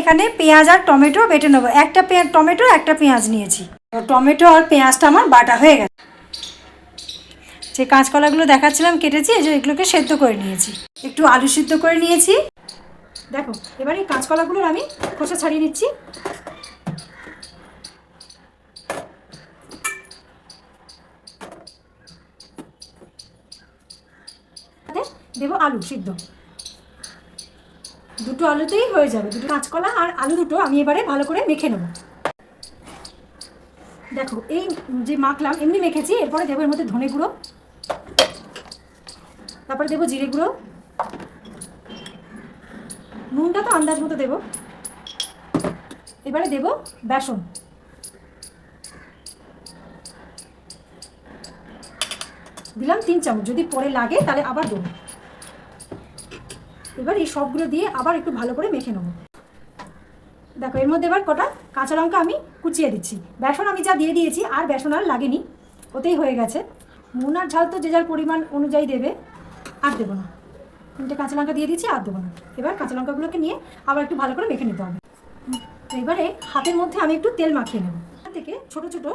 এখানে পেঁয়াজ আর টমেটো বেটে নেব। একটা পেঁয়াজ টমেটো, একটা পেঁয়াজ নিয়েছি। টমেটো আর পেঁয়াজটা আমার বাটা হয়ে গেছে। যে কাঁচকলাগুলো দেখাচ্ছিলাম, কেটেছি, এই যে এগুলোকে সেদ্ধ করে নিয়েছি। একটু আলু সিদ্ধ করে নিয়েছি। দেখো, এবার এই কাঁচকলাগুলোর আমি খোসা ছাড়িয়ে নিচ্ছি। দেবো আলু সিদ্ধ। দুটো আলুতেই হয়ে যাবে, দুটো কাঁচকলা আর আলু দুটো আমি এবারে ভালো করে মেখে নেব। দেখো, এই যে মাখলাম, এমনি মেখেছি, এরপরে দেবো এর মধ্যে ধনে গুঁড়ো, তারপরে দেবো জিরে গুঁড়ো, নুনটা তো আন্দাজ মতো দেবো, এবারে দেবো বেসন। দিলাম তিন চামচ, যদি পরে লাগে তাহলে আবার দেবো। এবার এই সবগুলো দিয়ে আবার একটু ভালো করে মেখে নেব। দেখো, এর মধ্যে এবার কটা কাঁচা লঙ্কা আমি কুচিয়ে দিচ্ছি। বেসন আমি যা দিয়ে দিয়েছি, আর বেসন আর লাগেনি, ওতেই হয়ে গেছে। নুন আর ঝাল তো যে যার পরিমাণ অনুযায়ী দেবে, আর দেবো না। তিনটে কাঁচা লঙ্কা দিয়ে দিচ্ছি আর দেবো না। এবার কাঁচা লঙ্কাগুলোকে নিয়ে আবার একটু ভালো করে মেখে নিতে হবে। এবারে হাতের মধ্যে আমি একটু তেল মাখিয়ে নেব। থেকে ছোট ছোট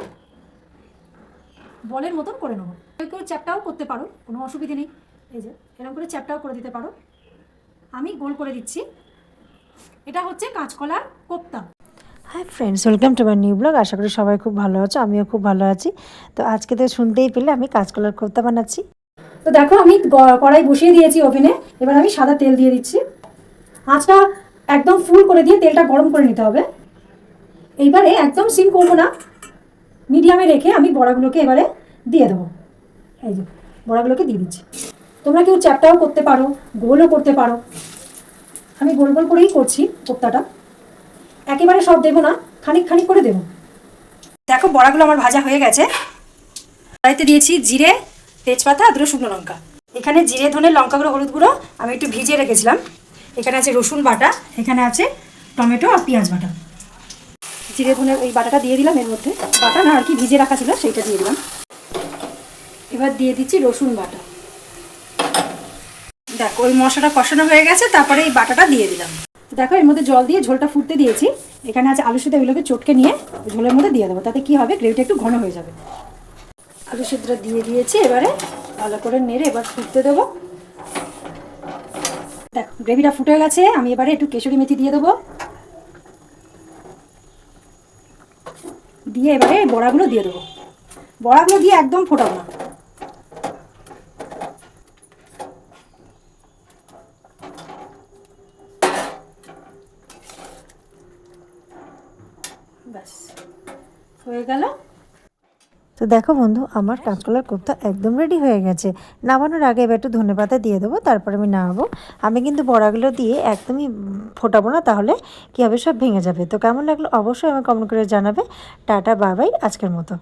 বলের মতন করে নেব। কেউ চ্যাপটাও করতে পারো, কোনো অসুবিধে নেই। এই যে, এরকম করে চ্যাপটাও করে দিতে পারো। আমি গোল করে দিচ্ছি। এটা হচ্ছে কাঁচকলার kofta. Hi friends welcome to my new blog আশা করি সবাই খুব ভালো আছো, আমিও খুব ভালো আছি। তো আজকে তো শুনতেই পেলে আমি কাঁচকলার কোপ্তা বানাচ্ছি। তো দেখো আমি কড়াই বসিয়ে দিয়েছি ওভেনে এবার আমি সাদা তেল দিয়ে দিচ্ছি। আঁচটা একদম ফুল করে দিয়ে তেলটা গরম করে নিতে হবে। এইবারে একদম সিম করব না। মিডিয়ামে রেখে আমি বড়াগুলোকে এবারে দিয়ে দেবো। এই যে, বড়াগুলোকে দিয়ে দিচ্ছি। তোমরা কেউ চ্যাপটাও করতে পারো, গোলও করতে পারো। আমি গোল গোল করেই করছি কোপ্তাটা। একেবারে সব দেবো না, খানিক খানিক করে দেবো। দেখো, বড়াগুলো আমার ভাজা হয়ে গেছে। কড়াইতে দিয়েছি জিরে, তেজপাতা, আর শুকনো লঙ্কা। এখানে জিরে, ধনে লঙ্কা গুঁড়ো হলুদ গুঁড়ো আমি একটু ভিজিয়ে রেখেছিলাম। এখানে আছে রসুন বাটা, এখানে আছে টমেটো আর পেঁয়াজ বাটা। জিরে, ধনে এই বাটাটা দিয়ে দিলাম এর মধ্যে। বাটা না আর কি ভিজে রাখা ছিল, সেইটা দিয়ে দিলাম। এবার দিয়ে দিচ্ছি রসুন বাটা। দেখো, ওই মশলাটা কষানো হয়ে গেছে, তারপরে এই বাটাটা দিয়ে দিলাম। দেখো, এর মধ্যে জল দিয়ে ঝোলটা ফুটতে দিয়েছি। এখানে আছে আলু সুদ্ধ এগুলোকে চটকে নিয়ে ঝোলের মধ্যে দিয়ে দেবো, তাতে কি হবে? গ্রেভিটা একটু ঘন হয়ে যাবে। আলু সিদ্ধটা দিয়ে দিয়েছি, এবারে ভালো করে নেড়ে এবার ফুটতে দেবো। দেখো, গ্রেভিটা ফুটে গেছে, আমি এবারে একটু কেশরি মেথি দিয়ে দেবো। দিয়ে এবারে বড়াগুলো দিয়ে দেবো। বড়াগুলো দিয়ে একদম ফোটাবো না। হয়ে গেল। তো দেখো বন্ধু, আমার কাঁচকলার কোপ্তা একদম রেডি হয়ে গেছে। নামানোর আগে এবার একটু ধনে পাতা দিয়ে দেবো, তারপর আমি নামাবো। আমি কিন্তু বড়াগুলো দিয়ে একদমই ফোটাবো না, তাহলে কী হবে, সব ভেঙে যাবে। তো কেমন লাগল অবশ্যই আমার কমেন্ট করে জানাবে। টাটা বাবাই আজকের মতো।